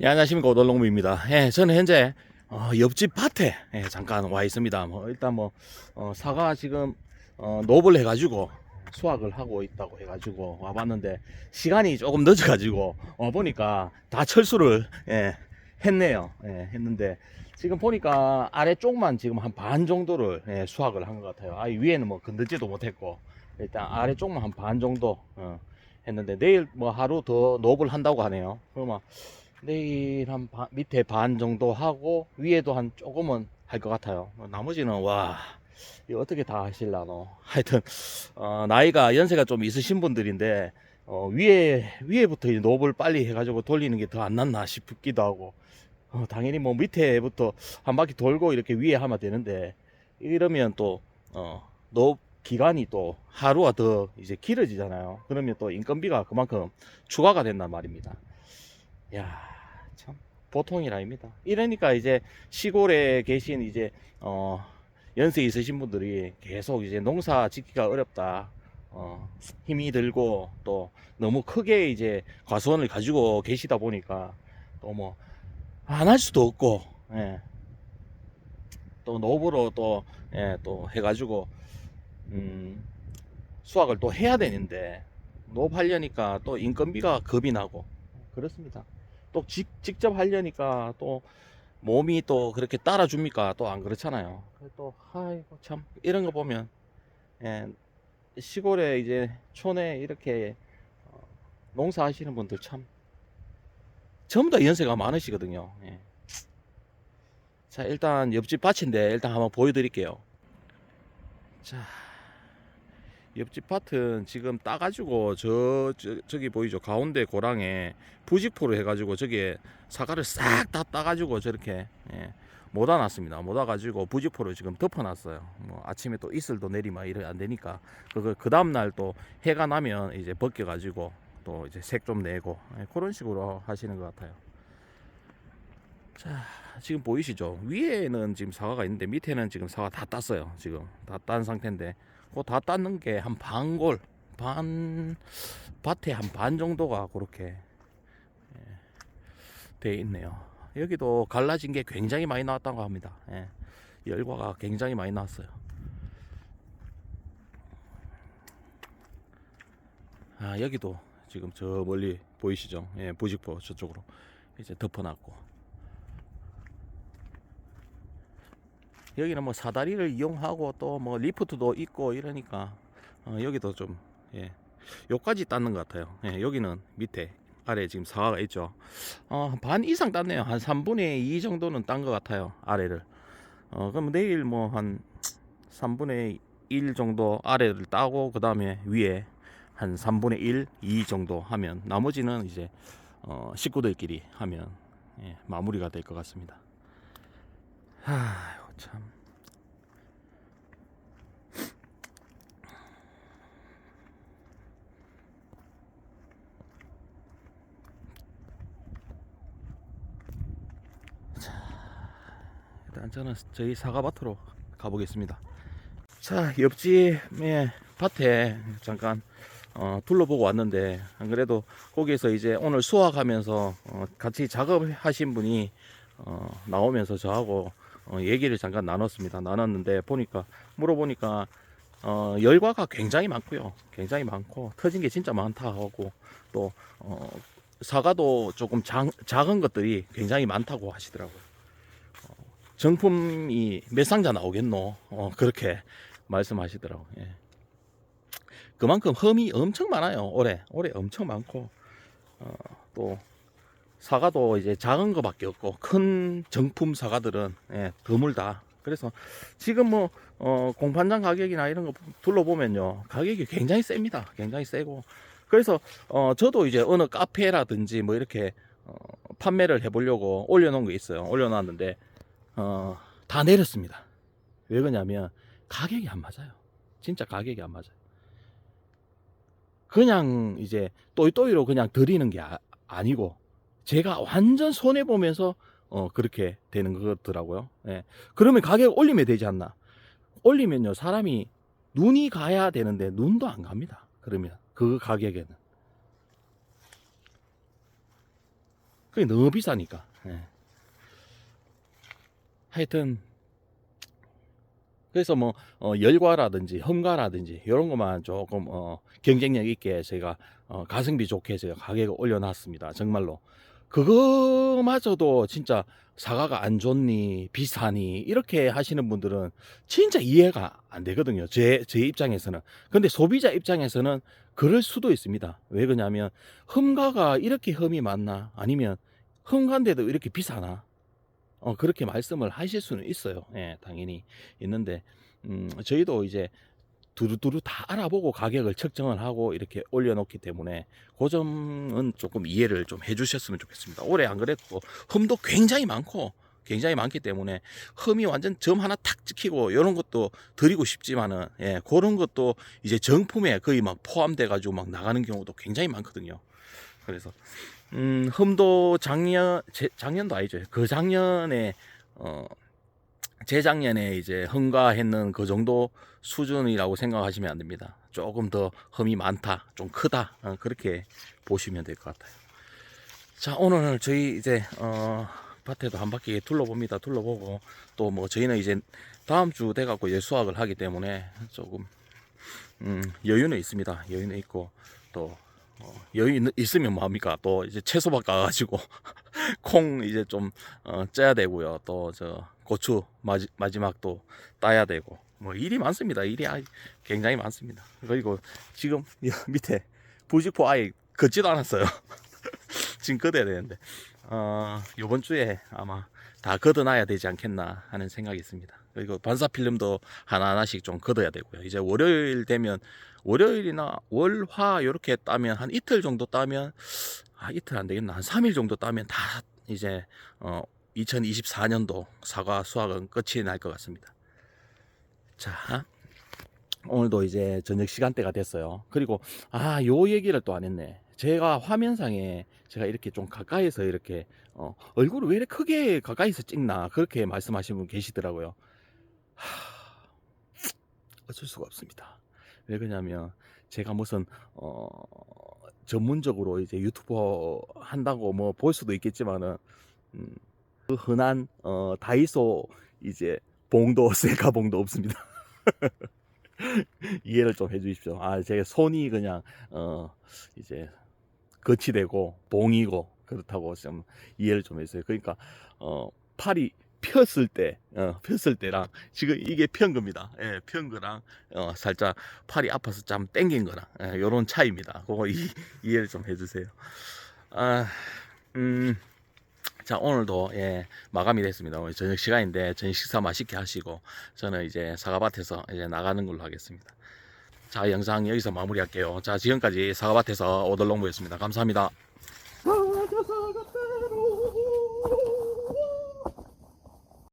예, 안녕하십니까 오돌농부입니다. 예, 저는 현재 어, 옆집 밭에 예, 잠깐 와 있습니다. 뭐 일단 뭐 어, 사과 지금 어, 노업을 해가지고 수확을 하고 있다고 해가지고 와봤는데 시간이 조금 늦어가지고 와 보니까 다 철수를 예, 했네요. 예, 했는데 지금 보니까 아래 쪽만 지금 한 반 정도를 예, 수확을 한 것 같아요. 아 위에는 뭐 건들지도 못했고 일단 아래 쪽만 한 반 정도 어, 했는데 내일 뭐 하루 더 노업을 한다고 하네요. 그러면 내일 한 반- 밑에 반 정도 하고 위에도 한 조금은 할 것 같아요. 나머지는 와 이거 어떻게 다 하실라노? 하여튼 어, 나이가 연세가 좀 있으신 분들인데 어, 위에 위에부터 이 노업을 빨리 해가지고 돌리는 게 더 안 낫나 싶기도 하고 어, 당연히 뭐 밑에부터 한 바퀴 돌고 이렇게 위에 하면 되는데 이러면 또 어, 노업 기간이 또 하루가 더 이제 길어지잖아요. 그러면 또 인건비가 그만큼 추가가 된단 말입니다. 야, 참 보통이 아닙니다. 이러니까 이제 시골에 계신 이제 어 연세 있으신 분들이 계속 이제 농사 짓기가 어렵다. 어 힘이 들고 또 너무 크게 이제 과수원을 가지고 계시다 보니까 또 뭐 안 할 수도 없고 예. 또 노브로 또 예, 또 해가지고 음 수확을 또 해야 되는데 노업하려니까 또 인건비가 겁이 나고 그렇습니다. 또 직, 직접 하려니까 또 몸이 또 그렇게 따라줍니까? 또 안 그렇잖아요. 또 아이고 참 이런 거 보면 예, 시골에 이제 촌에 이렇게 어, 농사하시는 분들 참 전부 다 연세가 많으시거든요. 예. 자 일단 옆집 밭인데 일단 한번 보여드릴게요. 자 옆집 밭은 지금 따가지고 저, 저 저 기 보이죠? 가운데 고랑에 부직포로 해가지고 저기에 사과를 싹 다 따가지고 저렇게 예, 못아놨습니다. 못아가지고 부직포로 지금 덮어놨어요. 뭐 아침에 또 이슬도 내리면 이래 안 되니까 그거 그 다음날 또 해가 나면 이제 벗겨가지고 또 이제 색 좀 내고 예, 그런 식으로 하시는 것 같아요. 자 지금 보이시죠? 위에는 지금 사과가 있는데 밑에는 지금 사과 다 땄어요 지금. 다 딴 상태인데 그다 땄는 게 한 반골 반 밭에 한 반 정도가 그렇게 예, 돼 있네요. 여기도 갈라진 게 굉장히 많이 나왔다고 합니다. 예, 열과가 굉장히 많이 나왔어요. 아 여기도 지금 저 멀리 보이시죠? 예, 부직포 저쪽으로 이제 덮어놨고 여기는 뭐 사다리를 이용하고 또 뭐 리프트도 있고 이러니까 어, 여기도 좀 예, 요까지 땄는 것 같아요. 예, 여기는 밑에 아래 지금 사과가 있죠. 어, 반 이상 땄네요. 한 3분의 2 정도는 딴 것 같아요. 아래를. 어, 그럼 내일 뭐 한 3분의 1 정도 아래를 따고 그 다음에 위에 한 3분의 1, 2 정도 하면 나머지는 이제 어, 식구들끼리 하면 예, 마무리가 될 것 같습니다. 하, 참. 일단 저는 저희 사과밭으로 가보겠습니다. 자, 옆집의 밭에 잠깐 어, 둘러보고 왔는데 안 그래도 거기에서 이제 오늘 수확하면서 어, 같이 작업하신 분이 어, 나오면서 저하고 어, 얘기를 잠깐 나눴습니다. 나눴는데 보니까 물어보니까 어, 열과가 굉장히 많고요. 굉장히 많고 터진 게 진짜 많다 하고 또 어, 사과도 조금 작, 작은 것들이 굉장히 많다고 하시더라고요. 어, 정품이 몇 상자 나오겠노? 어, 그렇게 말씀하시더라고요. 예. 그만큼 험이 엄청 많아요. 올해 올해 엄청 많고 어, 또 사과도 이제 작은 거밖에 없고 큰 정품 사과들은 예, 드물다. 그래서 지금 뭐 어, 공판장 가격이나 이런 거 둘러보면요 가격이 굉장히 셉니다. 굉장히 세고 그래서 어, 저도 이제 어느 카페라든지 뭐 이렇게 어, 판매를 해보려고 올려놓은 거 있어요. 올려놨는데 어, 다 내렸습니다. 왜 그러냐면 가격이 안 맞아요. 진짜 가격이 안 맞아요. 그냥 이제 또이또이로 그냥 드리는 게 아, 아니고 제가 완전 손해 보면서 어 그렇게 되는 거더라고요. 예. 그러면 가격 올리면 되지 않나? 올리면요 사람이 눈이 가야 되는데 눈도 안 갑니다. 그러면 그 가격에는 그게 너무 비싸니까. 예. 하여튼 그래서 뭐 어, 열과라든지 험가라든지 이런 것만 조금 어, 경쟁력 있게 제가 어, 가성비 좋게 제가 가격을 올려놨습니다. 정말로 그거마저도 진짜 사과가 안 좋니 비싸니 이렇게 하시는 분들은 진짜 이해가 안 되거든요. 제, 제 입장에서는. 근데 소비자 입장에서는 그럴 수도 있습니다. 왜 그러냐면 험가가 이렇게 험이 많나 아니면 험가인데도 이렇게 비싸나 어, 그렇게 말씀을 하실 수는 있어요. 예, 당연히 있는데, 음, 저희도 이제 두루두루 다 알아보고 가격을 측정을 하고 이렇게 올려놓기 때문에 그 점은 조금 이해를 좀 해주셨으면 좋겠습니다. 올해 안 그래도 흠도 굉장히 많고 굉장히 많기 때문에 흠이 완전 점 하나 탁 찍히고 이런 것도 드리고 싶지만은 예, 그런 것도 이제 정품에 거의 막 포함돼 가지고 막 나가는 경우도 굉장히 많거든요. 그래서 음, 흠도 작년 제, 작년도 아니죠. 그 작년에 어 재작년에 이제 흠가했는 그 정도 수준이라고 생각하시면 안 됩니다. 조금 더 흠이 많다, 좀 크다 어, 그렇게 보시면 될 것 같아요. 자 오늘 저희 이제 어, 밭에도 한 바퀴 둘러봅니다. 둘러보고 또 뭐 저희는 이제 다음 주 돼갖고 이제 수확을 하기 때문에 조금 음, 여유는 있습니다. 여유는 있고 또 어, 여유 있- 있으면 뭐합니까? 또 이제 채소밭 가가지고 콩 이제 좀 어, 쪄야 되고요. 또저 고추 마지, 마지막 또 따야 되고 뭐 일이 많습니다. 일이 아- 굉장히 많습니다. 그리고 지금 이 밑에 부직포 아예 걷지도 않았어요. 지금 걷어야 되는데 어, 이번 주에 아마 다 걷어놔야 되지 않겠나 하는 생각이 있습니다. 그리고 반사 필름도 하나하나씩 좀 걷어야 되고요. 이제 월요일 되면 월요일이나 월화 이렇게 따면 한 이틀 정도 따면 아 이틀 안 되겠나 한 3일 정도 따면 다 이제 어 2024년도 사과 수확은 끝이 날 것 같습니다. 자 오늘도 이제 저녁 시간대가 됐어요. 그리고 아 요 얘기를 또 안 했네. 제가 화면상에 제가 이렇게 좀 가까이서 이렇게 어, 얼굴을 왜 이렇게 크게 가까이서 찍나 그렇게 말씀하시는 분 계시더라고요. 하, 어쩔 수가 없습니다. 왜 그러냐면 제가 무슨 어 전문적으로 이제 유튜버 한다고 뭐 볼 수도 있겠지만은 음, 그 흔한 어 다이소 이제 봉도 셀카 봉도 없습니다. 이해를 좀 해주십시오. 아, 제 손이 그냥 어 이제 거치되고 봉이고 그렇다고 좀 이해를 좀 해주세요. 그러니까 어 팔이 폈을 때, 어, 폈을 때랑 지금 이게 편 겁니다. 예, 편 거랑 어, 살짝 팔이 아파서 좀 땡긴 거랑 예, 요런 차이입니다. 그거 이, 이해를 좀 해주세요. 아, 음, 자 오늘도 예, 마감이 됐습니다. 오늘 저녁 시간인데 저녁 식사 맛있게 하시고 저는 이제 사과밭에서 이제 나가는 걸로 하겠습니다. 자 영상 여기서 마무리할게요. 자 지금까지 사과밭에서 오돌롱부였습니다. 감사합니다.